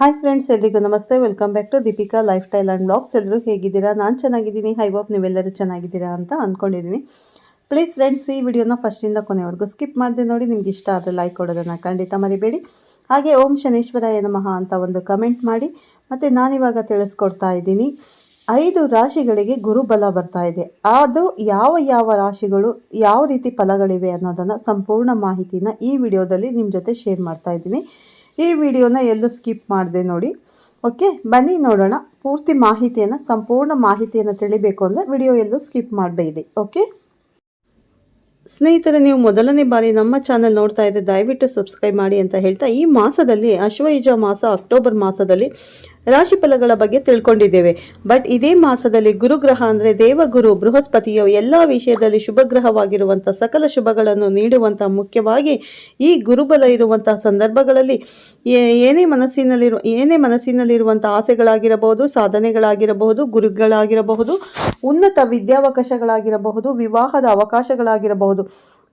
Hi friends ಎಲ್ರಿಗೂ ನಮಸ್ತೆ. Welcome back to Deepika lifestyle and vlogs ಎಲ್ಲರೂ ಹೇಗಿದ್ದೀರಾ? ನಾನು ಚೆನ್ನಾಗಿದ್ದೀನಿ. ಹೈ ಹೋಪ್ ನೀವೆಲ್ಲರೂ ಚೆನ್ನಾಗಿದ್ದೀರಾ ಅಂತ ಅಂದ್ಕೊಂಡಿದ್ದೀನಿ ಪ್ಲೀಸ್ ಫ್ರೆಂಡ್ಸ್ ಈ ವಿಡಿಯೋನ ಫಸ್ಟಿಂದ ಕೊನೆವರೆಗೂ ಸ್ಕಿಪ್ ಮಾಡಿದೆ ನೋಡಿ. ನಿಮ್ಗೆ ಇಷ್ಟ ಆದರೆ ಲೈಕ್ ಕೊಡೋದನ್ನು ಖಂಡಿತ ಮರಿಬೇಡಿ. ಹಾಗೆ ಓಂ ಶನೇಶ್ವರಾಯ ನಮಃ ಅಂತ ಒಂದು ಕಮೆಂಟ್ ಮಾಡಿ. ಮತ್ತು ನಾನಿವಾಗ ತಿಳಿಸ್ಕೊಡ್ತಾ ಇದ್ದೀನಿ. ಐದು ರಾಶಿಗಳಿಗೆ ಗುರುಬಲ ಬರ್ತಾ ಇದೆ. ಅದು ಯಾವ ಯಾವ ರಾಶಿಗಳು, ಯಾವ ರೀತಿ ಫಲಗಳಿವೆ ಅನ್ನೋದನ್ನು ಸಂಪೂರ್ಣ ಮಾಹಿತಿನ ಈ ವಿಡಿಯೋದಲ್ಲಿ ನಿಮ್ಮ ಜೊತೆ ಶೇರ್ ಮಾಡ್ತಾ ಇದ್ದೀನಿ. ಈ ವಿಡಿಯೋನ ಎಲ್ಲೂ ಸ್ಕಿಪ್ ಮಾಡಿದೆ ನೋಡಿ. ಓಕೆ, ಬನ್ನಿ ನೋಡೋಣ. ಪೂರ್ತಿ ಮಾಹಿತಿಯನ್ನು, ಸಂಪೂರ್ಣ ಮಾಹಿತಿಯನ್ನು ತಿಳಿಬೇಕು ಅಂದರೆ ವಿಡಿಯೋ ಎಲ್ಲೂ ಸ್ಕಿಪ್ ಮಾಡಬೇಡಿ. ಓಕೆ? ಸ್ನೇಹಿತರೆ, ನೀವು ಮೊದಲನೇ ಬಾರಿ ನಮ್ಮ ಚಾನಲ್ ನೋಡ್ತಾ ಇದ್ದರೆ ದಯವಿಟ್ಟು ಸಬ್ಸ್ಕ್ರೈಬ್ ಮಾಡಿ ಅಂತ ಹೇಳ್ತಾ, ಈ ಮಾಸದಲ್ಲಿ ಅಶ್ವಯುಜ ಮಾಸ, ಅಕ್ಟೋಬರ್ ಮಾಸದಲ್ಲಿ ರಾಶಿ ಫಲಗಳ ಬಗ್ಗೆ ತಿಳ್ಕೊಂಡಿದ್ದೇವೆ. ಬಟ್ ಇದೇ ಮಾಸದಲ್ಲಿ ಗುರುಗ್ರಹ ಅಂದರೆ ದೇವಗುರು, ಬೃಹಸ್ಪತಿಯು ಎಲ್ಲ ವಿಷಯದಲ್ಲಿ ಶುಭಗ್ರಹವಾಗಿರುವಂಥ ಸಕಲ ಶುಭಗಳನ್ನು ನೀಡುವಂಥ ಮುಖ್ಯವಾಗಿ ಈ ಗುರುಬಲ ಇರುವಂತಹ ಸಂದರ್ಭಗಳಲ್ಲಿ ಏನೇ ಮನಸ್ಸಿನಲ್ಲಿರುವ ಏನೇ ಮನಸ್ಸಿನಲ್ಲಿರುವಂಥ ಆಸೆಗಳಾಗಿರಬಹುದು, ಸಾಧನೆಗಳಾಗಿರಬಹುದು, ಗುರುಗಳಾಗಿರಬಹುದು, ಉನ್ನತ ವಿದ್ಯಾವಕಾಶಗಳಾಗಿರಬಹುದು, ವಿವಾಹದ ಅವಕಾಶಗಳಾಗಿರಬಹುದು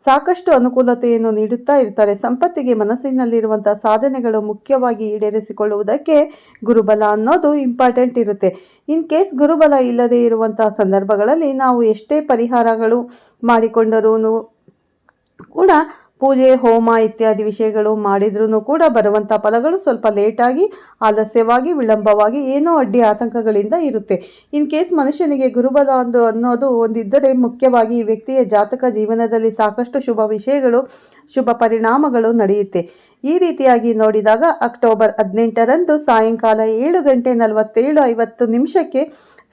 ಸಾಕಷ್ಟು ಅನುಕೂಲತೆಯನ್ನು ನೀಡುತ್ತಾ ಇರ್ತಾರೆ. ಸಂಪತ್ತಿಗೆ ಮನಸ್ಸಿನಲ್ಲಿರುವಂಥ ಸಾಧನೆಗಳು ಮುಖ್ಯವಾಗಿ ಈಡೇರಿಸಿಕೊಳ್ಳುವುದಕ್ಕೆ ಗುರುಬಲ ಅನ್ನೋದು ಇಂಪಾರ್ಟೆಂಟ್ ಇರುತ್ತೆ. ಇನ್ ಕೇಸ್ ಗುರುಬಲ ಇಲ್ಲದೆ ಇರುವಂತಹ ಸಂದರ್ಭಗಳಲ್ಲಿ ನಾವು ಎಷ್ಟೇ ಪರಿಹಾರಗಳು ಮಾಡಿಕೊಂಡರೂ ಕೂಡ ಪೂಜೆ, ಹೋಮ ಇತ್ಯಾದಿ ವಿಷಯಗಳು ಮಾಡಿದ್ರೂ ಕೂಡ ಬರುವಂಥ ಫಲಗಳು ಸ್ವಲ್ಪ ಲೇಟಾಗಿ ಆಲಸ್ಯವಾಗಿ, ವಿಳಂಬವಾಗಿ ಏನೋ ಅಡ್ಡಿ ಆತಂಕಗಳಿಂದ ಇರುತ್ತೆ. ಇನ್ ಕೇಸ್ ಮನುಷ್ಯನಿಗೆ ಗುರುಬಲ ಒಂದು ಅನ್ನೋದು ಒಂದಿದ್ದರೆ ಮುಖ್ಯವಾಗಿ ವ್ಯಕ್ತಿಯ ಜಾತಕ ಜೀವನದಲ್ಲಿ ಸಾಕಷ್ಟು ಶುಭ ವಿಷಯಗಳು, ಶುಭ ಪರಿಣಾಮಗಳು ನಡೆಯುತ್ತೆ. ಈ ರೀತಿಯಾಗಿ ನೋಡಿದಾಗ ಅಕ್ಟೋಬರ್ ಹದಿನೆಂಟರಂದು ಸಾಯಂಕಾಲ ಏಳು ಗಂಟೆ ನಲವತ್ತೇಳು ಐವತ್ತು ನಿಮಿಷಕ್ಕೆ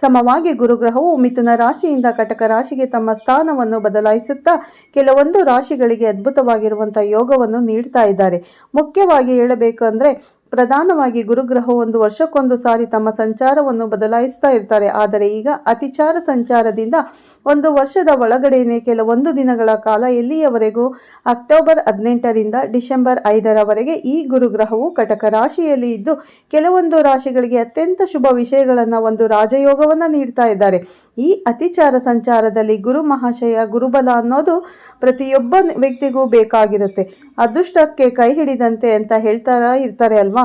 ಸಮವಾಗಿ ಗುರುಗ್ರಹವು ಮಿಥುನ ರಾಶಿಯಿಂದ ಕಟಕ ರಾಶಿಗೆ ತಮ್ಮ ಸ್ಥಾನವನ್ನು ಬದಲಾಯಿಸುತ್ತಾ ಕೆಲವೊಂದು ರಾಶಿಗಳಿಗೆ ಅದ್ಭುತವಾಗಿರುವಂಥ ಯೋಗವನ್ನು ನೀಡ್ತಾ ಇದ್ದಾರೆ. ಮುಖ್ಯವಾಗಿ ಹೇಳಬೇಕು ಅಂದರೆ ಪ್ರಧಾನವಾಗಿ ಗುರುಗ್ರಹ ಒಂದು ವರ್ಷಕ್ಕೊಂದು ಸಾರಿ ತಮ್ಮ ಸಂಚಾರವನ್ನು ಬದಲಾಯಿಸ್ತಾ ಇರ್ತಾರೆ. ಆದರೆ ಈಗ ಅತಿಚಾರ ಸಂಚಾರದಿಂದ ಒಂದು ವರ್ಷದ ಒಳಗಡೆಯೇ ಕೆಲವೊಂದು ದಿನಗಳ ಕಾಲ ಎಲ್ಲಿಯವರೆಗೂ? ಅಕ್ಟೋಬರ್ ಹದಿನೆಂಟರಿಂದ ಡಿಸೆಂಬರ್ ಐದರವರೆಗೆ ಈ ಗುರುಗ್ರಹವು ಕಟಕ ರಾಶಿಯಲ್ಲಿ ಇದ್ದು, ಕೆಲವೊಂದು ರಾಶಿಗಳಿಗೆ ಅತ್ಯಂತ ಶುಭ ವಿಷಯಗಳನ್ನು ಒಂದು ರಾಜಯೋಗವನ್ನು ನೀಡ್ತಾ ಇದ್ದಾರೆ. ಈ ಅತಿಚಾರ ಸಂಚಾರದಲ್ಲಿ ಗುರು ಮಹಾಶಯ, ಗುರುಬಲ ಅನ್ನೋದು ಪ್ರತಿಯೊಬ್ಬ ವ್ಯಕ್ತಿಗೂ ಬೇಕಾಗಿರುತ್ತೆ. ಅದೃಷ್ಟಕ್ಕೆ ಕೈ ಹಿಡಿದಂತೆ ಅಂತ ಹೇಳ್ತಾ ಇರ್ತಾರೆ ಅಲ್ವಾ?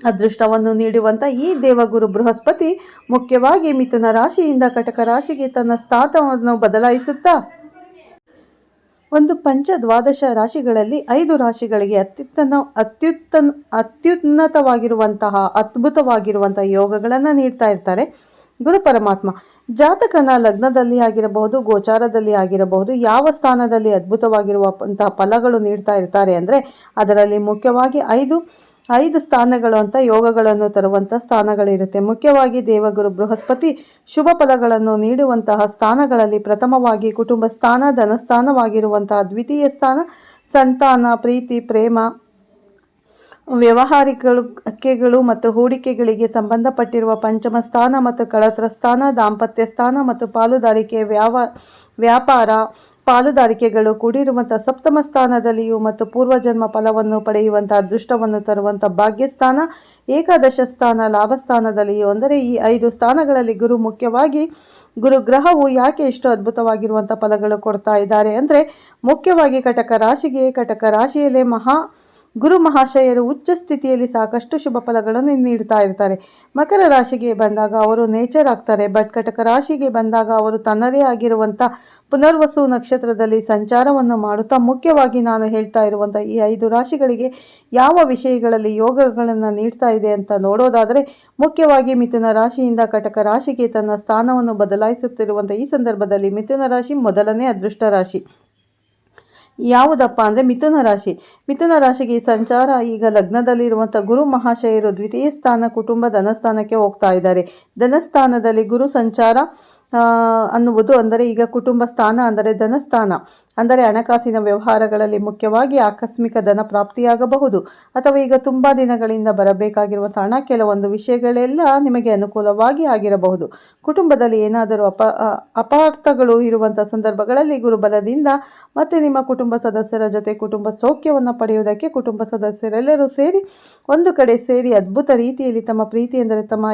ಅದೃಷ್ಟವನ್ನು ನೀಡುವಂಥ ಈ ದೇವಗುರು ಬೃಹಸ್ಪತಿ ಮುಖ್ಯವಾಗಿ ಮಿಥುನ ರಾಶಿಯಿಂದ ಕಟಕ ರಾಶಿಗೆ ತನ್ನ ಸ್ಥಾನವನ್ನು ಬದಲಾಯಿಸುತ್ತಾ, ಒಂದು ಪಂಚ ದ್ವಾದಶ ರಾಶಿಗಳಲ್ಲಿ ಐದು ರಾಶಿಗಳಿಗೆ ಅತ್ಯುತ್ತನ ಅತ್ಯುತ್ತ ಅತ್ಯುನ್ನತವಾಗಿರುವಂತಹ, ಅದ್ಭುತವಾಗಿರುವಂತಹ ಯೋಗಗಳನ್ನು ನೀಡ್ತಾ ಇರ್ತಾರೆ ಗುರು ಪರಮಾತ್ಮ. ಜಾತಕನ ಲಗ್ನದಲ್ಲಿ ಆಗಿರಬಹುದು, ಗೋಚಾರದಲ್ಲಿ ಆಗಿರಬಹುದು, ಯಾವ ಸ್ಥಾನದಲ್ಲಿ ಅದ್ಭುತವಾಗಿರುವಂತಹ ಫಲಗಳು ನೀಡ್ತಾ ಇರ್ತಾರೆ ಅಂದರೆ ಅದರಲ್ಲಿ ಮುಖ್ಯವಾಗಿ ಐದು ಐದು ಸ್ಥಾನಗಳು ಅಂತ ಯೋಗಗಳನ್ನು ತರುವಂಥ ಸ್ಥಾನಗಳಿರುತ್ತೆ. ಮುಖ್ಯವಾಗಿ ದೇವಗುರು ಬೃಹಸ್ಪತಿ ಶುಭ ಫಲಗಳನ್ನು ನೀಡುವಂತಹ ಸ್ಥಾನಗಳಲ್ಲಿ ಪ್ರಥಮವಾಗಿ ಕುಟುಂಬ ಸ್ಥಾನ ಧನಸ್ಥಾನವಾಗಿರುವಂತಹ ದ್ವಿತೀಯ ಸ್ಥಾನ, ಸಂತಾನ, ಪ್ರೀತಿ, ಪ್ರೇಮ ವ್ಯವಹಾರಿಕೆಗಳು ಮತ್ತು ಹೂಡಿಕೆಗಳಿಗೆ ಸಂಬಂಧಪಟ್ಟಿರುವ ಪಂಚಮ ಸ್ಥಾನ ಮತ್ತು ಕಳತ್ರ ಸ್ಥಾನ, ದಾಂಪತ್ಯ ಸ್ಥಾನ ಮತ್ತು ಪಾಲುದಾರಿಕೆ ವ್ಯಾವ, ವ್ಯಾಪಾರ ಪಾಲುದಾರಿಕೆಗಳು ಕೂಡಿರುವಂಥ ಸಪ್ತಮ ಸ್ಥಾನದಲ್ಲಿಯೂ ಮತ್ತು ಪೂರ್ವಜನ್ಮ ಫಲವನ್ನು ಪಡೆಯುವಂಥ ಅದೃಷ್ಟವನ್ನು ತರುವಂಥ ಭಾಗ್ಯಸ್ಥಾನ, ಏಕಾದಶ ಸ್ಥಾನ ಲಾಭಸ್ಥಾನದಲ್ಲಿಯೂ ಅಂದರೆ ಈ ಐದು ಸ್ಥಾನಗಳಲ್ಲಿ ಗುರು ಮುಖ್ಯವಾಗಿ ಗುರುಗ್ರಹವು ಯಾಕೆ ಇಷ್ಟು ಅದ್ಭುತವಾಗಿರುವಂಥ ಫಲಗಳು ಕೊಡ್ತಾ ಇದ್ದಾರೆ ಅಂದರೆ ಮುಖ್ಯವಾಗಿ ಕಟಕ ರಾಶಿಗೆ ಕಟಕ ರಾಶಿಯಲ್ಲೇ ಮಹಾ ಗುರು ಮಹಾಶಯರು ಉಚ್ಚ ಸ್ಥಿತಿಯಲ್ಲಿ ಸಾಕಷ್ಟು ಶುಭ ಫಲಗಳನ್ನು ನೀಡ್ತಾ ಇರ್ತಾರೆ. ಮಕರ ರಾಶಿಗೆ ಬಂದಾಗ ಅವರು ನೇಚರ್ ಆಗ್ತಾರೆ. ಬಟ್ ಕಟಕ ರಾಶಿಗೆ ಬಂದಾಗ ಅವರು ತನ್ನದೇ ಆಗಿರುವಂಥ ಪುನರ್ವಸು ನಕ್ಷತ್ರದಲ್ಲಿ ಸಂಚಾರವನ್ನು ಮಾಡುತ್ತಾ ಮುಖ್ಯವಾಗಿ ನಾನು ಹೇಳ್ತಾ ಇರುವಂಥ ಈ ಐದು ರಾಶಿಗಳಿಗೆ ಯಾವ ವಿಷಯಗಳಲ್ಲಿ ಯೋಗಗಳನ್ನು ನೀಡ್ತಾ ಇದೆ ಅಂತ ನೋಡೋದಾದರೆ ಮುಖ್ಯವಾಗಿ ಮಿಥುನ ರಾಶಿಯಿಂದ ಕಟಕ ರಾಶಿಗೆ ತನ್ನ ಸ್ಥಾನವನ್ನು ಬದಲಾಯಿಸುತ್ತಿರುವಂಥ ಈ ಸಂದರ್ಭದಲ್ಲಿ ಮಿಥುನ ರಾಶಿ ಮೊದಲನೇ ಅದೃಷ್ಟ ರಾಶಿ. ಯಾವುದಪ್ಪ ಅಂದರೆ ಮಿಥುನ ರಾಶಿ. ಮಿಥುನ ರಾಶಿಗೆ ಸಂಚಾರ ಈಗ ಲಗ್ನದಲ್ಲಿರುವಂಥ ಗುರು ಮಹಾಶಯರು ದ್ವಿತೀಯ ಸ್ಥಾನ ಕುಟುಂಬ ಧನಸ್ಥಾನಕ್ಕೆ ಹೋಗ್ತಾ ಇದ್ದಾರೆ. ಧನಸ್ಥಾನದಲ್ಲಿ ಗುರು ಸಂಚಾರ ಅನ್ನುವುದು ಅಂದರೆ ಈಗ ಕುಟುಂಬ ಸ್ಥಾನ ಅಂದರೆ ಧನಸ್ಥಾನ. ಅಂದರೆ ಹಣಕಾಸಿನ ವ್ಯವಹಾರಗಳಲ್ಲಿ ಮುಖ್ಯವಾಗಿ ಆಕಸ್ಮಿಕ ಧನ ಪ್ರಾಪ್ತಿಯಾಗಬಹುದು. ಅಥವಾ ಈಗ ತುಂಬ ದಿನಗಳಿಂದ ಬರಬೇಕಾಗಿರುವಂಥ ಹಣ ಕೆಲವೊಂದು ವಿಷಯಗಳೆಲ್ಲ ನಿಮಗೆ ಅನುಕೂಲವಾಗಿ ಆಗಿರಬಹುದು. ಕುಟುಂಬದಲ್ಲಿ ಏನಾದರೂ ಅಪ ಅಪಾರ್ಥಗಳು ಇರುವಂಥ ಸಂದರ್ಭಗಳಲ್ಲಿ ಗುರುಬಲದಿಂದ ಮತ್ತು ನಿಮ್ಮ ಕುಟುಂಬ ಸದಸ್ಯರ ಜೊತೆ ಕುಟುಂಬ ಸೌಖ್ಯವನ್ನು ಪಡೆಯುವುದಕ್ಕೆ ಕುಟುಂಬ ಸದಸ್ಯರೆಲ್ಲರೂ ಸೇರಿ ಒಂದು ಕಡೆ ಸೇರಿ ಅದ್ಭುತ ರೀತಿಯಲ್ಲಿ ತಮ್ಮ ಪ್ರೀತಿ ಎಂದರೆ ತಮ್ಮ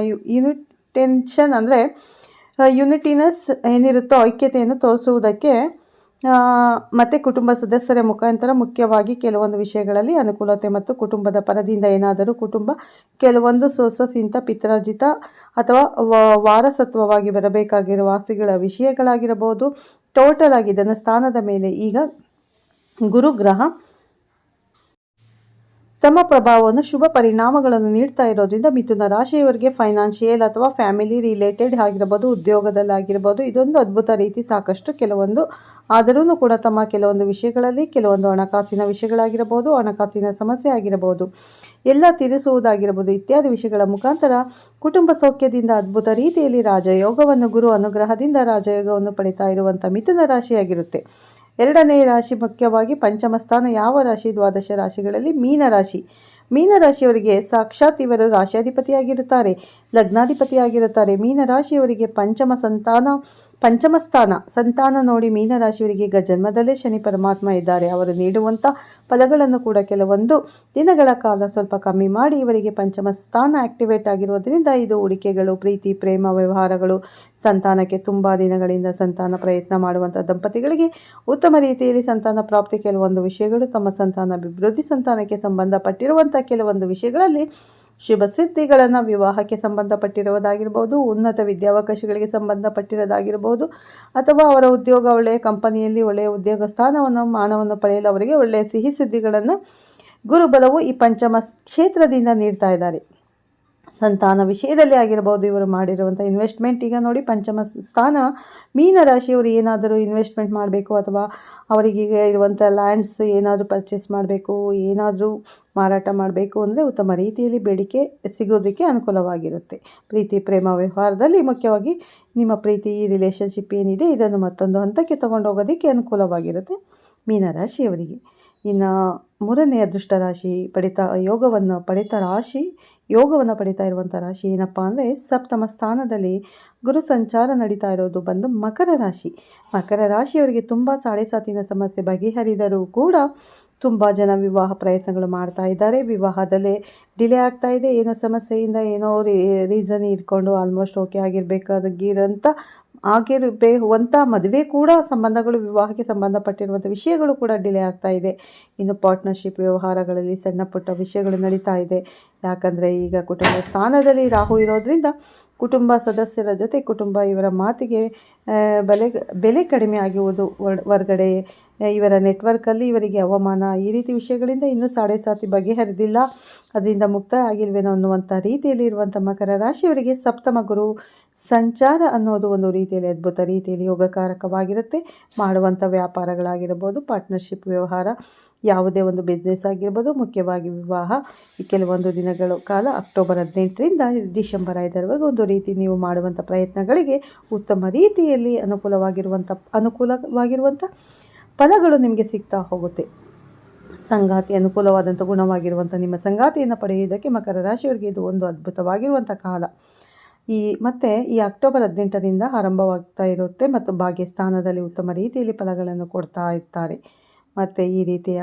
ಟೆನ್ಷನ್ ಅಂದರೆ ಯುನಿಟಿನೆಸ್ ಏನಿರುತ್ತೋ, ಐಕ್ಯತೆಯನ್ನು ತೋರಿಸುವುದಕ್ಕೆ ಮತ್ತು ಕುಟುಂಬ ಸದಸ್ಯರ ಮುಖಾಂತರ ಮುಖ್ಯವಾಗಿ ಕೆಲವೊಂದು ವಿಷಯಗಳಲ್ಲಿ ಅನುಕೂಲತೆ ಮತ್ತು ಕುಟುಂಬದ ಪರದಿಂದ ಏನಾದರೂ ಕುಟುಂಬ ಕೆಲವೊಂದು ಸೊಸಸಿಂತ ಪಿತ್ರಾರ್ಜಿತ ಅಥವಾ ವಾರಸತ್ವವಾಗಿ ಬರಬೇಕಾಗಿರುವ ಆಸ್ತಿಗಳ ವಿಷಯಗಳಾಗಿರಬಹುದು. ಟೋಟಲ್ ಆಗಿ ಧನಸ್ಥಾನದ ಮೇಲೆ ಈಗ ಗುರುಗ್ರಹ ತಮ್ಮ ಪ್ರಭಾವವನ್ನು ಶುಭ ಪರಿಣಾಮಗಳನ್ನು ನೀಡ್ತಾ ಇರೋದ್ರಿಂದ ಮಿಥುನ ರಾಶಿಯವರಿಗೆ ಫೈನಾನ್ಷಿಯಲ್ ಅಥವಾ ಫ್ಯಾಮಿಲಿ ರಿಲೇಟೆಡ್ ಆಗಿರ್ಬೋದು ಉದ್ಯೋಗದಲ್ಲಾಗಿರ್ಬೋದು ಇದೊಂದು ಅದ್ಭುತ ರೀತಿ ಸಾಕಷ್ಟು ಕೆಲವೊಂದು ಆದರೂ ಕೂಡ ತಮ್ಮ ಕೆಲವೊಂದು ವಿಷಯಗಳಲ್ಲಿ ಕೆಲವೊಂದು ಹಣಕಾಸಿನ ವಿಷಯಗಳಾಗಿರಬಹುದು ಹಣಕಾಸಿನ ಸಮಸ್ಯೆ ಆಗಿರಬಹುದು ಎಲ್ಲ ತೀರಿಸುವುದಾಗಿರಬಹುದು ಇತ್ಯಾದಿ ವಿಷಯಗಳ ಮುಖಾಂತರ ಕುಟುಂಬ ಸೌಖ್ಯದಿಂದ ಅದ್ಭುತ ರೀತಿಯಲ್ಲಿ ರಾಜಯೋಗವನ್ನು ಗುರು ಅನುಗ್ರಹದಿಂದ ರಾಜಯೋಗವನ್ನು ಪಡಿತಾ ಇರುವಂಥ ಮಿಥುನ ರಾಶಿಯಾಗಿರುತ್ತೆ. ಎರಡನೇ ರಾಶಿ ಮುಖ್ಯವಾಗಿ ಪಂಚಮ ಸ್ಥಾನ ಯಾವ ರಾಶಿ, ದ್ವಾದಶ ರಾಶಿಗಳಲ್ಲಿ ಮೀನರಾಶಿ ಮೀನರಾಶಿಯವರಿಗೆ ಮೀನ ರಾಶಿಯವರಿಗೆ ಸಾಕ್ಷಾತ್ ಇವರು ರಾಶಿಯಾಧಿಪತಿಯಾಗಿರುತ್ತಾರೆ ಲಗ್ನಾಧಿಪತಿಯಾಗಿರುತ್ತಾರೆ. ಮೀನರಾಶಿಯವರಿಗೆ ಪಂಚಮ ಸಂತಾನ, ಪಂಚಮ ಸ್ಥಾನ. ಸಂತಾನ ನೋಡಿ ಮೀನರಾಶಿಯವರಿಗೆ ಈಗ ಜನ್ಮದಲ್ಲೇ ಶನಿ ಪರಮಾತ್ಮ ಇದ್ದಾರೆ. ಅವರು ನೀಡುವಂಥ ಫಲಗಳನ್ನು ಕೂಡ ಕೆಲವೊಂದು ದಿನಗಳ ಕಾಲ ಸ್ವಲ್ಪ ಕಮ್ಮಿ ಮಾಡಿ ಇವರಿಗೆ ಪಂಚಮ ಸ್ಥಾನ ಆಕ್ಟಿವೇಟ್ ಆಗಿರೋದ್ರಿಂದ ಇದು ಹೂಡಿಕೆಗಳು, ಪ್ರೀತಿ, ಪ್ರೇಮ, ವ್ಯವಹಾರಗಳು ಸಂತಾನಕ್ಕೆ ತುಂಬ ದಿನಗಳಿಂದ ಸಂತಾನ ಪ್ರಯತ್ನ ಮಾಡುವಂಥ ದಂಪತಿಗಳಿಗೆ ಉತ್ತಮ ರೀತಿಯಲ್ಲಿ ಸಂತಾನ ಪ್ರಾಪ್ತಿ ಕೆಲವೊಂದು ವಿಷಯಗಳು, ತಮ್ಮ ಸಂತಾನ ಅಭಿವೃದ್ಧಿ ಸಂತಾನಕ್ಕೆ ಸಂಬಂಧಪಟ್ಟಿರುವಂಥ ಕೆಲವೊಂದು ವಿಷಯಗಳಲ್ಲಿ ಶುಭ ಸಿದ್ಧಿಗಳನ್ನು ವಿವಾಹಕ್ಕೆ ಸಂಬಂಧಪಟ್ಟಿರುವುದಾಗಿರ್ಬೋದು, ಉನ್ನತ ವಿದ್ಯಾವಕಾಶಗಳಿಗೆ ಸಂಬಂಧಪಟ್ಟಿರೋದಾಗಿರ್ಬೋದು ಅಥವಾ ಅವರ ಉದ್ಯೋಗ ಒಳ್ಳೆಯ ಕಂಪನಿಯಲ್ಲಿ ಒಳ್ಳೆಯ ಉದ್ಯೋಗ ಸ್ಥಾನವನ್ನು, ಮಾನವನ್ನು ಪಡೆಯಲು ಅವರಿಗೆ ಒಳ್ಳೆಯ ಸಿಹಿ ಸುದ್ದಿಗಳನ್ನು ಗುರುಬಲವು ಈ ಪಂಚಮ ಕ್ಷೇತ್ರದಿಂದ ನೀಡ್ತಾ ಇದ್ದಾರೆ. ಸಂತಾನ ವಿಷಯದಲ್ಲಿ ಆಗಿರಬಹುದು ಇವರು ಮಾಡಿರುವಂಥ ಇನ್ವೆಸ್ಟ್ಮೆಂಟ್ ಈಗ ನೋಡಿ ಪಂಚಮ ಸ್ಥಾನ, ಮೀನ ರಾಶಿಯವರು ಏನಾದರೂ ಇನ್ವೆಸ್ಟ್ಮೆಂಟ್ ಮಾಡಬೇಕು ಅಥವಾ ಅವರಿಗೆ ಇರುವಂಥ ಲ್ಯಾಂಡ್ಸ್ ಏನಾದರೂ ಪರ್ಚೇಸ್ ಮಾಡಬೇಕು, ಏನಾದರೂ ಮಾರಾಟ ಮಾಡಬೇಕು ಅಂದರೆ ಉತ್ತಮ ರೀತಿಯಲ್ಲಿ ಬೇಡಿಕೆ ಸಿಗೋದಕ್ಕೆ ಅನುಕೂಲವಾಗಿರುತ್ತೆ. ಪ್ರೀತಿ, ಪ್ರೇಮ ವ್ಯವಹಾರದಲ್ಲಿ ಮುಖ್ಯವಾಗಿ ನಿಮ್ಮ ಪ್ರೀತಿ ರಿಲೇಷನ್ಶಿಪ್ ಏನಿದೆ, ಇದನ್ನು ಮತ್ತೊಂದು ಹಂತಕ್ಕೆ ತಗೊಂಡೋಗೋದಕ್ಕೆ ಅನುಕೂಲವಾಗಿರುತ್ತೆ ಮೀನರಾಶಿಯವರಿಗೆ ಇನ್ನು ಮೂರನೇ ಅದೃಷ್ಟ ರಾಶಿ ಪಡಿತಾ, ಯೋಗವನ್ನು ಪಡಿತ ರಾಶಿ, ಯೋಗವನ್ನು ಪಡಿತಾ ಇರುವಂಥ ರಾಶಿ ಏನಪ್ಪ ಅಂದರೆ ಸಪ್ತಮ ಸ್ಥಾನದಲ್ಲಿ ಗುರು ಸಂಚಾರ ನಡೀತಾ ಇರೋದು ಬಂದು ಮಕರ ರಾಶಿ. ಮಕರ ರಾಶಿಯವರಿಗೆ ತುಂಬ ಸಾಡೆ ಸಾತಿನ ಸಮಸ್ಯೆ ಬಗೆಹರಿದರೂ ಕೂಡ ತುಂಬ ಜನ ವಿವಾಹ ಪ್ರಯತ್ನಗಳು ಮಾಡ್ತಾ ಇದ್ದಾರೆ. ವಿವಾಹದಲ್ಲೇ ಡಿಲೇ ಆಗ್ತಾ ಇದೆ. ಏನೋ ಸಮಸ್ಯೆಯಿಂದ ಏನೋ ರೀಸನ್ ಇಟ್ಕೊಂಡು ಆಲ್ಮೋಸ್ಟ್ ಓಕೆ ಆಗಿರಬೇಕಾಗಿರೋಂಥ ಆಗಿರಬೇಕುವಂಥ ಮದುವೆ ಕೂಡ ಸಂಬಂಧಗಳು, ವಿವಾಹಕ್ಕೆ ಸಂಬಂಧಪಟ್ಟಿರುವಂಥ ವಿಷಯಗಳು ಕೂಡ ಡಿಲೇ ಆಗ್ತಾ ಇದೆ. ಇನ್ನು ಪಾರ್ಟ್ನರ್ಶಿಪ್ ವ್ಯವಹಾರಗಳಲ್ಲಿ ಸಣ್ಣ ಪುಟ್ಟ ವಿಷಯಗಳು ನಡೀತಾ ಇದೆ. ಯಾಕಂದರೆ ಈಗ ಕುಟುಂಬ ಸ್ಥಾನದಲ್ಲಿ ರಾಹು ಇರೋದ್ರಿಂದ ಕುಟುಂಬ ಸದಸ್ಯರ ಜೊತೆ ಕುಟುಂಬ ಇವರ ಮಾತಿಗೆ ಬೆಲೆ ಬೆಲೆ ಕಡಿಮೆ ಆಗಿರುವುದು ಹೊರಗಡೆ. ಇವರ ನೆಟ್ವರ್ಕಲ್ಲಿ ಇವರಿಗೆ ಅವಮಾನ ಈ ರೀತಿ ವಿಷಯಗಳಿಂದ ಇನ್ನೂ ಸಾಡೆ ಸಾತಿ ಬಗೆಹರಿದಿಲ್ಲ. ಅದರಿಂದ ಮುಕ್ತ ಆಗಿಲ್ವೇನೋ ಅನ್ನುವಂಥ ರೀತಿಯಲ್ಲಿ ಇರುವಂಥ ಮಕರ ರಾಶಿಯವರಿಗೆ ಸಪ್ತಮ ಗುರು ಸಂಚಾರ ಅನ್ನೋದು ಒಂದು ರೀತಿಯಲ್ಲಿ ಅದ್ಭುತ ರೀತಿಯಲ್ಲಿ ಯೋಗಕಾರಕವಾಗಿರುತ್ತೆ. ಮಾಡುವಂಥ ವ್ಯಾಪಾರಗಳಾಗಿರ್ಬೋದು ಪಾರ್ಟ್ನರ್ಶಿಪ್ ವ್ಯವಹಾರ, ಯಾವುದೇ ಒಂದು ಬಿಸ್ನೆಸ್ ಆಗಿರ್ಬೋದು, ಮುಖ್ಯವಾಗಿ ವಿವಾಹ. ಈ ಕೆಲವೊಂದು ದಿನಗಳ ಕಾಲ ಅಕ್ಟೋಬರ್ ಹದಿನೆಂಟರಿಂದ ಡಿಸೆಂಬರ್ ಐದರವರೆಗೆ ಒಂದು ರೀತಿ ನೀವು ಮಾಡುವಂಥ ಪ್ರಯತ್ನಗಳಿಗೆ ಉತ್ತಮ ರೀತಿಯಲ್ಲಿ ಅನುಕೂಲವಾಗಿರುವಂಥ ಅನುಕೂಲವಾಗಿರುವಂಥ ಫಲಗಳು ನಿಮಗೆ ಸಿಗ್ತಾ ಹೋಗುತ್ತೆ. ಸಂಗಾತಿ ಅನುಕೂಲವಾದಂಥ ಗುಣವಾಗಿರುವಂಥ ನಿಮ್ಮ ಸಂಗಾತಿಯನ್ನು ಪಡೆಯುವುದಕ್ಕೆ ಮಕರ ರಾಶಿಯವರಿಗೆ ಇದು ಒಂದು ಅದ್ಭುತವಾಗಿರುವಂಥ ಕಾಲ. ಈ ಮತ್ತು ಈ ಅಕ್ಟೋಬರ್ ಹದಿನೆಂಟರಿಂದ ಆರಂಭವಾಗ್ತಾ ಇರುತ್ತೆ ಮತ್ತು ಭಾಗ್ಯಸ್ಥಾನದಲ್ಲಿ ಉತ್ತಮ ರೀತಿಯಲ್ಲಿ ಫಲಗಳನ್ನು ಕೊಡ್ತಾ ಇರ್ತಾರೆ. ಮತ್ತು ಈ ರೀತಿಯ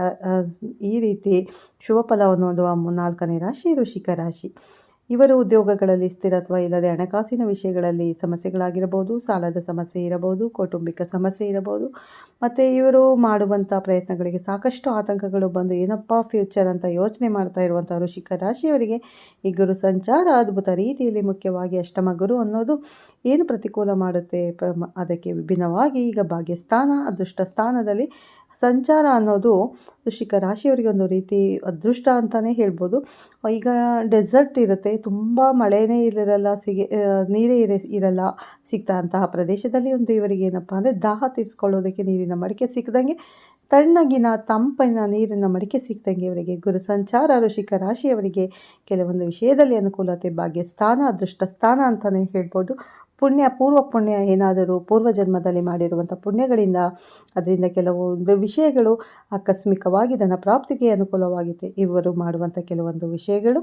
ಈ ರೀತಿ ಶುಭ ಫಲವನ್ನು ಹೊಂದುವ ನಾಲ್ಕನೇ ರಾಶಿ ಋಷಿಕ ರಾಶಿ. ಇವರು ಉದ್ಯೋಗಗಳಲ್ಲಿ ಸ್ಥಿರತ್ವ ಇಲ್ಲದೆ ಹಣಕಾಸಿನ ವಿಷಯಗಳಲ್ಲಿ ಸಮಸ್ಯೆಗಳಾಗಿರಬಹುದು, ಸಾಲದ ಸಮಸ್ಯೆ ಇರಬಹುದು, ಕೌಟುಂಬಿಕ ಸಮಸ್ಯೆ ಇರಬಹುದು. ಮತ್ತು ಇವರು ಮಾಡುವಂಥ ಪ್ರಯತ್ನಗಳಿಗೆ ಸಾಕಷ್ಟು ಆತಂಕಗಳು ಬಂದು ಏನಪ್ಪ ಫ್ಯೂಚರ್ ಅಂತ ಯೋಚನೆ ಮಾಡ್ತಾ ಇರುವಂಥ ಋಷಿಕ ರಾಶಿಯವರಿಗೆ ಈ ಗುರು ಸಂಚಾರ ಅದ್ಭುತ ರೀತಿಯಲ್ಲಿ ಮುಖ್ಯವಾಗಿ ಅಷ್ಟಮ ಗುರು ಅನ್ನೋದು ಏನು ಪ್ರತಿಕೂಲ ಮಾಡುತ್ತೆ? ಅದಕ್ಕೆ ವಿಭಿನ್ನವಾಗಿ ಈಗ ಭಾಗ್ಯಸ್ಥಾನ, ಅದೃಷ್ಟ ಸ್ಥಾನದಲ್ಲಿ ಸಂಚಾರ ಅನ್ನೋದು ವೃಶ್ಚಿಕ ರಾಶಿಯವರಿಗೆ ಒಂದು ರೀತಿ ಅದೃಷ್ಟ ಅಂತಲೇ ಹೇಳ್ಬೋದು. ಈಗ ಡೆಸರ್ಟ್ ಇರುತ್ತೆ, ತುಂಬ ಮಳೆನೇ ಇರಲ್ಲ, ಸಿಗೆ ನೀರೇ ಇರ, ಇರಲ್ಲ, ಸಿಗ್ತಾ ಅಂತಹ ಪ್ರದೇಶದಲ್ಲಿ ಒಂದು ಇವರಿಗೆ ಏನಪ್ಪ ಅಂದರೆ ದಾಹ ತೀರಿಸ್ಕೊಳ್ಳೋದಕ್ಕೆ ನೀರಿನ ಮಡಿಕೆ ಸಿಕ್ಕದಂಗೆ ತಣ್ಣಗಿನ ತಂಪಿನ ನೀರಿನ ಮಡಿಕೆ ಸಿಕ್ಕದಂಗೆ ಇವರಿಗೆ ಗುರು ಸಂಚಾರ ಋಷಿಕ ರಾಶಿಯವರಿಗೆ ಕೆಲವೊಂದು ವಿಷಯದಲ್ಲಿ ಅನುಕೂಲತೆ ಭಾಗ್ಯ ಸ್ಥಾನ ಅದೃಷ್ಟ ಸ್ಥಾನ ಅಂತಲೇ ಹೇಳ್ಬೋದು. ಪುಣ್ಯ, ಪೂರ್ವ ಪುಣ್ಯ ಏನಾದರೂ ಪೂರ್ವ ಜನ್ಮದಲ್ಲಿ ಮಾಡಿರುವಂಥ ಪುಣ್ಯಗಳಿಂದ ಅದರಿಂದ ಕೆಲವೊಂದು ವಿಷಯಗಳು ಆಕಸ್ಮಿಕವಾಗಿ ಧನ ಪ್ರಾಪ್ತಿಗೆ ಅನುಕೂಲವಾಗಿದೆ ಇವರು ಮಾಡುವಂಥ ಕೆಲವೊಂದು ವಿಷಯಗಳು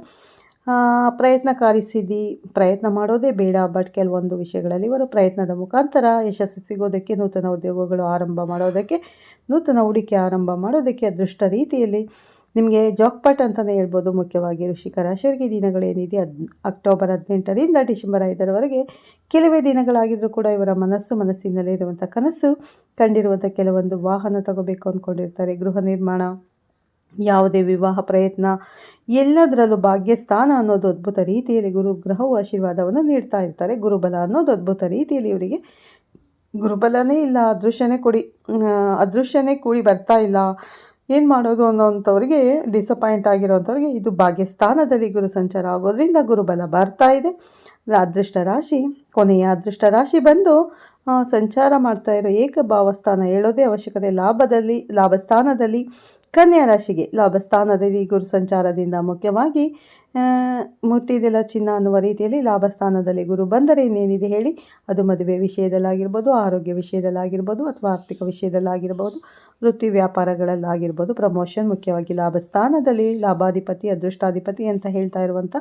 ಪ್ರಯತ್ನಕಾರಿ ಸಿದ್ಧಿ ಪ್ರಯತ್ನ ಮಾಡೋದೇ ಬೇಡ, ಬಟ್ ಕೆಲವೊಂದು ವಿಷಯಗಳಲ್ಲಿ ಇವರು ಪ್ರಯತ್ನದ ಮುಖಾಂತರ ಯಶಸ್ಸು ಸಿಗೋದಕ್ಕೆ, ನೂತನ ಉದ್ಯೋಗಗಳು ಆರಂಭ ಮಾಡೋದಕ್ಕೆ, ನೂತನ ಹೂಡಿಕೆ ಆರಂಭ ಮಾಡೋದಕ್ಕೆ ಅದೃಷ್ಟ ರೀತಿಯಲ್ಲಿ ನಿಮಗೆ ಜಾಕ್ಪಾಟ್ ಅಂತಲೇ ಹೇಳ್ಬೋದು ಮುಖ್ಯವಾಗಿ ಋಷಿಕ ರಾಶಿಯವರಿಗೆ ದಿನಗಳೇನಿದೆ ಹದ್, ಅಕ್ಟೋಬರ್ ಹದಿನೆಂಟರಿಂದ ಡಿಸೆಂಬರ್ ಐದರವರೆಗೆ ಕೆಲವೇ ದಿನಗಳಾಗಿದ್ದರೂ ಕೂಡ ಇವರ ಮನಸ್ಸು ಮನಸ್ಸಿನಲ್ಲಿ ಇರುವಂಥ ಕನಸು ಕಂಡಿರುವಂಥ ಕೆಲವೊಂದು ವಾಹನ ತಗೋಬೇಕು ಅಂದ್ಕೊಂಡಿರ್ತಾರೆ. ಗೃಹ ನಿರ್ಮಾಣ, ಯಾವುದೇ ವಿವಾಹ ಪ್ರಯತ್ನ, ಎಲ್ಲದರಲ್ಲೂ ಭಾಗ್ಯಸ್ಥಾನ ಅನ್ನೋದು ಅದ್ಭುತ ರೀತಿಯಲ್ಲಿ ಗುರು ಗ್ರಹವು ಆಶೀರ್ವಾದವನ್ನು ನೀಡ್ತಾ ಇರ್ತಾರೆ. ಗುರುಬಲ ಅನ್ನೋದು ಅದ್ಭುತ ರೀತಿಯಲ್ಲಿ ಇವರಿಗೆ ಗುರುಬಲನೇ ಇಲ್ಲ, ಅದೃಶ್ಯನೇ ಕೊಡಿ ಅದೃಶ್ಯನೇ ಕೂಡಿ ಬರ್ತಾ ಇಲ್ಲ. ಏನು ಮಾಡೋದು ಅನ್ನೋವಂಥವ್ರಿಗೆ ಡಿಸಪಾಯಿಂಟ್ ಆಗಿರೋಂಥವ್ರಿಗೆ ಇದು ಭಾಗ್ಯಸ್ಥಾನದಲ್ಲಿ ಗುರು ಸಂಚಾರ ಆಗೋದ್ರಿಂದ ಗುರುಬಲ ಬರ್ತಾ ಇದೆ. ಅದೃಷ್ಟ ರಾಶಿ ಕೊನೆಯ ಅದೃಷ್ಟ ರಾಶಿ ಬಂದು ಸಂಚಾರ ಮಾಡ್ತಾ ಇರೋ ಏಕಭಾವಸ್ಥಾನ ಹೇಳೋದೇ ಅವಶ್ಯಕತೆ. ಲಾಭದಲ್ಲಿ, ಲಾಭಸ್ಥಾನದಲ್ಲಿ ಕನ್ಯಾ ರಾಶಿಗೆ, ಲಾಭಸ್ಥಾನದಲ್ಲಿ ಗುರು ಸಂಚಾರದಿಂದ ಮುಖ್ಯವಾಗಿ ಮುಟ್ಟಿದೆಲ್ಲ ಚಿನ್ನ ಅನ್ನುವ ರೀತಿಯಲ್ಲಿ ಲಾಭಸ್ಥಾನದಲ್ಲಿ ಗುರು ಬಂದರೆ ಇನ್ನೇನಿದೆ ಹೇಳಿ. ಅದು ಮದುವೆ ವಿಷಯದಲ್ಲಾಗಿರ್ಬೋದು, ಆರೋಗ್ಯ ವಿಷಯದಲ್ಲಾಗಿರ್ಬೋದು, ಅಥವಾ ಆರ್ಥಿಕ ವಿಷಯದಲ್ಲಾಗಿರ್ಬೋದು, ವೃತ್ತಿ ವ್ಯಾಪಾರಗಳಲ್ಲಾಗಿರ್ಬೋದು, ಪ್ರಮೋಷನ್ ಮುಖ್ಯವಾಗಿ ಲಾಭಸ್ಥಾನದಲ್ಲಿ ಲಾಭಾಧಿಪತಿ, ಅದೃಷ್ಟಾಧಿಪತಿ ಅಂತ ಹೇಳ್ತಾ ಇರುವಂಥ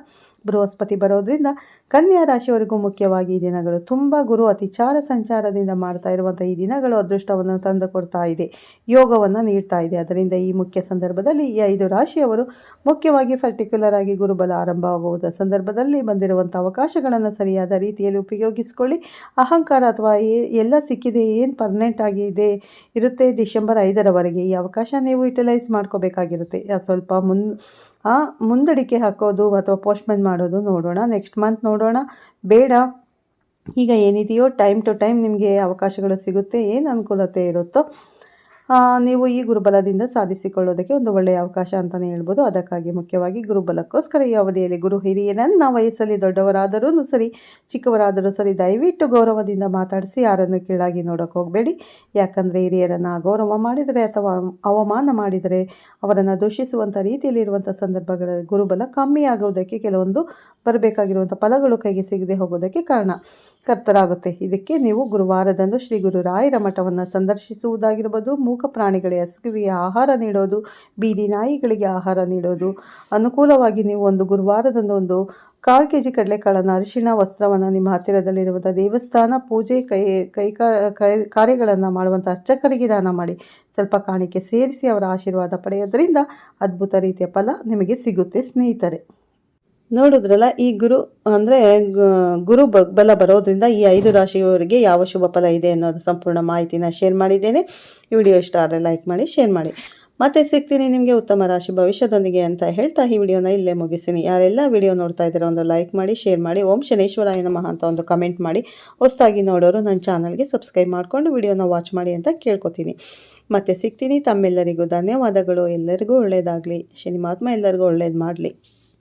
ಬೃಹಸ್ಪತಿ ಬರೋದ್ರಿಂದ ಕನ್ಯಾ ರಾಶಿಯವರೆಗೂ ಮುಖ್ಯವಾಗಿ ಈ ದಿನಗಳು ತುಂಬ ಗುರು ಅತಿಚಾರ ಸಂಚಾರದಿಂದ ಮಾಡ್ತಾ ಇರುವಂಥ ಈ ದಿನಗಳು ಅದೃಷ್ಟವನ್ನು ತಂದು ಕೊಡ್ತಾ ಇದೆ, ಯೋಗವನ್ನು ನೀಡ್ತಾ ಇದೆ. ಅದರಿಂದ ಈ ಮುಖ್ಯ ಸಂದರ್ಭದಲ್ಲಿ ಈ ಐದು ರಾಶಿಯವರು ಮುಖ್ಯವಾಗಿ ಪರ್ಟಿಕ್ಯುಲರ್ ಆಗಿ ಗುರುಬಲ ಆರಂಭವಾಗುವ ಸಂದರ್ಭದಲ್ಲಿ ಬಂದಿರುವಂಥ ಅವಕಾಶಗಳನ್ನು ಸರಿಯಾದ ರೀತಿಯಲ್ಲಿ ಉಪಯೋಗಿಸಿಕೊಳ್ಳಿ. ಅಹಂಕಾರ ಅಥವಾ ಎಲ್ಲ ಸಿಕ್ಕಿದೆ, ಏನು ಪರ್ಮನೆಂಟ್ ಆಗಿದೆ ಇರುತ್ತೆ ಡಿಸೆಂಬರ್ ಐದರವರೆಗೆ. ಈ ಅವಕಾಶ ನೀವು ಯುಟಿಲೈಸ್ ಮಾಡ್ಕೋಬೇಕಾಗಿರುತ್ತೆ. ಸ್ವಲ್ಪ ಮುನ್ ಮುಂದಡಿಕೆ ಹಾಕೋದು ಅಥವಾ ಪೋಸ್ಟ್ಮೆನ್ ಮಾಡೋದು ನೋಡೋಣ. ನೆಕ್ಸ್ಟ್ ಮಂತ್ ನೋಡೋಣ. ಬೇಡ. ಈಗ ಏನಿದೆಯೋ ಟೈಮ್ ಟು ಟೈಮ್ ನಿಮಗೆ ಅವಕಾಶಗಳು ಸಿಗುತ್ತೆ. ಏನು ಅನುಕೂಲತೆ ಇರುತ್ತೋ ನೀವು ಈ ಗುರುಬಲದಿಂದ ಸಾಧಿಸಿಕೊಳ್ಳೋದಕ್ಕೆ ಒಂದು ಒಳ್ಳೆಯ ಅವಕಾಶ ಅಂತಲೇ ಹೇಳ್ಬೋದು. ಅದಕ್ಕಾಗಿ ಮುಖ್ಯವಾಗಿ ಗುರುಬಲಕ್ಕೋಸ್ಕರ ಈ ಅವಧಿಯಲ್ಲಿ ಗುರು ಹಿರಿಯರನ್ನ ವಯಸ್ಸಲ್ಲಿ ದೊಡ್ಡವರಾದರೂ ಸರಿ, ಚಿಕ್ಕವರಾದರೂ ಸರಿ ದಯವಿಟ್ಟು ಗೌರವದಿಂದ ಮಾತಾಡಿಸಿ ಯಾರನ್ನು ಕೀಳಾಗಿ ನೋಡೋಕೆ ಹೋಗಬೇಡಿ. ಯಾಕಂದರೆ ಹಿರಿಯರನ್ನು ಗೌರವ ಮಾಡಿದರೆ ಅಥವಾ ಅವಮಾನ ಮಾಡಿದರೆ ಅವರನ್ನು ದೂಷಿಸುವಂಥ ರೀತಿಯಲ್ಲಿರುವಂಥ ಸಂದರ್ಭಗಳಲ್ಲಿ ಗುರುಬಲ ಕಮ್ಮಿಯಾಗುವುದಕ್ಕೆ ಕೆಲವೊಂದು ಬರಬೇಕಾಗಿರುವಂಥ ಫಲಗಳು ಕೈಗೆ ಸಿಗದೆ ಹೋಗೋದಕ್ಕೆ ಕಾರಣ ಕರ್ತರಾಗುತ್ತೆ. ಇದಕ್ಕೆ ನೀವು ಗುರುವಾರದಂದು ಶ್ರೀ ಗುರು ರಾಯರ ಮಠವನ್ನು ಸಂದರ್ಶಿಸುವುದಾಗಿರ್ಬೋದು, ಮೂಕ ಪ್ರಾಣಿಗಳಿಗೆ ಹಸುವಿಗೆ ಆಹಾರ ನೀಡೋದು, ಬೀದಿ ನಾಯಿಗಳಿಗೆ ಆಹಾರ ನೀಡೋದು. ಅನುಕೂಲವಾಗಿ ನೀವು ಒಂದು ಗುರುವಾರದಂದು ಒಂದು ಕಾಲು ಕೆ ಜಿ ಕಡಲೆಕಾಳನ್ನು ಅರಿಶಿಣ ವಸ್ತ್ರವನ್ನು ನಿಮ್ಮ ಹತ್ತಿರದಲ್ಲಿರುವಂಥ ದೇವಸ್ಥಾನ ಪೂಜೆ ಕೈ ಕೈ ಕಾರ್ಯಗಳನ್ನು ಮಾಡುವಂಥ ಅರ್ಚಕರಿಗೆ ದಾನ ಮಾಡಿ ಸ್ವಲ್ಪ ಕಾಣಿಕೆ ಸೇರಿಸಿ ಅವರ ಆಶೀರ್ವಾದ ಪಡೆಯೋದರಿಂದ ಅದ್ಭುತ ರೀತಿಯ ಫಲ ನಿಮಗೆ ಸಿಗುತ್ತೆ ಸ್ನೇಹಿತರೆ. ನೋಡಿದ್ರಲ್ಲ, ಈ ಗುರು, ಅಂದರೆ ಗುರು ಬಲ ಬರೋದ್ರಿಂದ ಈ ಐದು ರಾಶಿಯವರಿಗೆ ಯಾವ ಶುಭ ಫಲ ಇದೆ ಅನ್ನೋದು ಸಂಪೂರ್ಣ ಮಾಹಿತಿನ ಶೇರ್ ಮಾಡಿದ್ದೇನೆ. ಈ ವಿಡಿಯೋ ಇಷ್ಟ ಆದರೆ ಲೈಕ್ ಮಾಡಿ ಶೇರ್ ಮಾಡಿ. ಮತ್ತೆ ಸಿಗ್ತೀನಿ ನಿಮಗೆ ಉತ್ತಮ ರಾಶಿ ಭವಿಷ್ಯದೊಂದಿಗೆ ಅಂತ ಹೇಳ್ತಾ ಈ ವಿಡಿಯೋನ ಇಲ್ಲೇ ಮುಗಿಸ್ತೀನಿ. ಯಾರೆಲ್ಲ ವಿಡಿಯೋ ನೋಡ್ತಾ ಇದ್ದೀರೋ ಒಂದು ಲೈಕ್ ಮಾಡಿ ಶೇರ್ ಮಾಡಿ, ಓಂ ಶನೇಶ್ವರಾಯ ನಮಃ ಅಂತ ಒಂದು ಕಮೆಂಟ್ ಮಾಡಿ, ಹೊಸದಾಗಿ ನೋಡೋರು ನನ್ನ ಚಾನಲ್ಗೆ ಸಬ್ಸ್ಕ್ರೈಬ್ ಮಾಡಿಕೊಂಡು ವಿಡಿಯೋನ ವಾಚ್ ಮಾಡಿ ಅಂತ ಕೇಳ್ಕೊತೀನಿ. ಮತ್ತೆ ಸಿಗ್ತೀನಿ, ತಮ್ಮೆಲ್ಲರಿಗೂ ಧನ್ಯವಾದಗಳು. ಎಲ್ಲರಿಗೂ ಒಳ್ಳೆಯದಾಗಲಿ ಶನಿ ಮಹಾತ್ಮ ಎಲ್ಲರಿಗೂ ಒಳ್ಳೇದು ಮಾಡಲಿ.